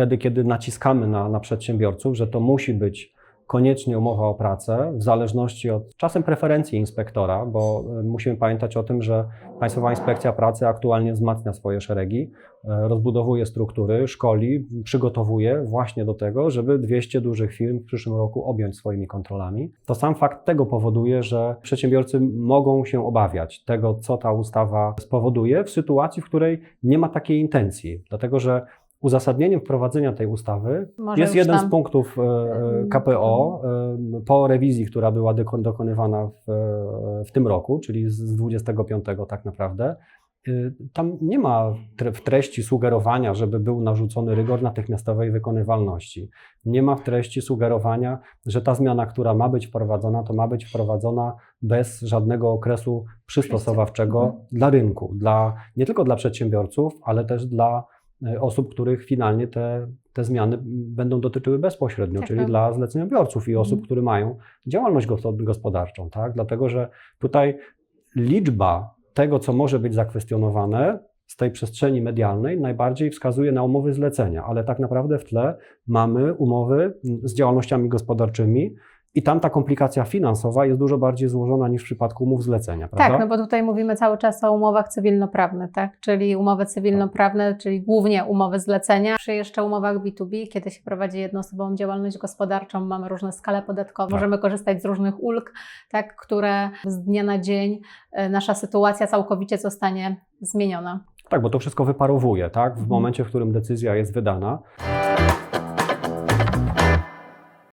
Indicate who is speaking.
Speaker 1: wtedy, kiedy naciskamy na, na przedsiębiorców, że to musi być koniecznie umowa o pracę, w zależności od czasem preferencji inspektora, bo y, musimy pamiętać o tym, że Państwowa Inspekcja Pracy aktualnie wzmacnia swoje szeregi, y, rozbudowuje struktury, szkoli, przygotowuje właśnie do tego, żeby 200 dużych firm w przyszłym roku objąć swoimi kontrolami. To sam fakt tego powoduje, że przedsiębiorcy mogą się obawiać tego, co ta ustawa spowoduje w sytuacji, w której nie ma takiej intencji, dlatego że uzasadnieniem wprowadzenia tej ustawy
Speaker 2: Może
Speaker 1: jest jeden
Speaker 2: tam-
Speaker 1: z punktów e, e, KPO e, po rewizji, która była doko- dokonywana w, e, w tym roku, czyli z- z 25 tak naprawdę. Tam nie ma w treści sugerowania, żeby był narzucony rygor natychmiastowej wykonywalności. Nie ma w treści sugerowania, że ta zmiana, która ma być wprowadzona, to ma być wprowadzona bez żadnego okresu przystosowawczego
Speaker 2: Mhm.
Speaker 1: dla rynku, dla, nie tylko dla przedsiębiorców, ale też dla osób, których finalnie te, te zmiany będą dotyczyły bezpośrednio,
Speaker 2: Tak,
Speaker 1: czyli
Speaker 2: tak.
Speaker 1: dla zleceniobiorców i osób,
Speaker 2: Mhm.
Speaker 1: które mają działalność gos- gospodarczą, tak? Dlatego, że tutaj liczba tego, co może być zakwestionowane z tej przestrzeni medialnej, najbardziej wskazuje na umowy zlecenia, ale tak naprawdę w tle mamy umowy z działalnościami gospodarczymi. I tam ta komplikacja finansowa jest dużo bardziej złożona niż w przypadku umów zlecenia, prawda?
Speaker 2: Tak, no bo tutaj mówimy cały czas o umowach cywilnoprawnych, tak? Czyli umowy cywilnoprawne, czyli głównie umowy zlecenia. Przy jeszcze umowach B2B, kiedy się prowadzi jednoosobową działalność gospodarczą, mamy różne skale podatkowe,
Speaker 1: Tak.
Speaker 2: możemy korzystać z różnych ulg, tak, które z dnia na dzień e, nasza sytuacja całkowicie zostanie zmieniona.
Speaker 1: Tak, bo to wszystko wyparowuje, tak? W
Speaker 2: Mhm.
Speaker 1: momencie, w którym decyzja jest wydana.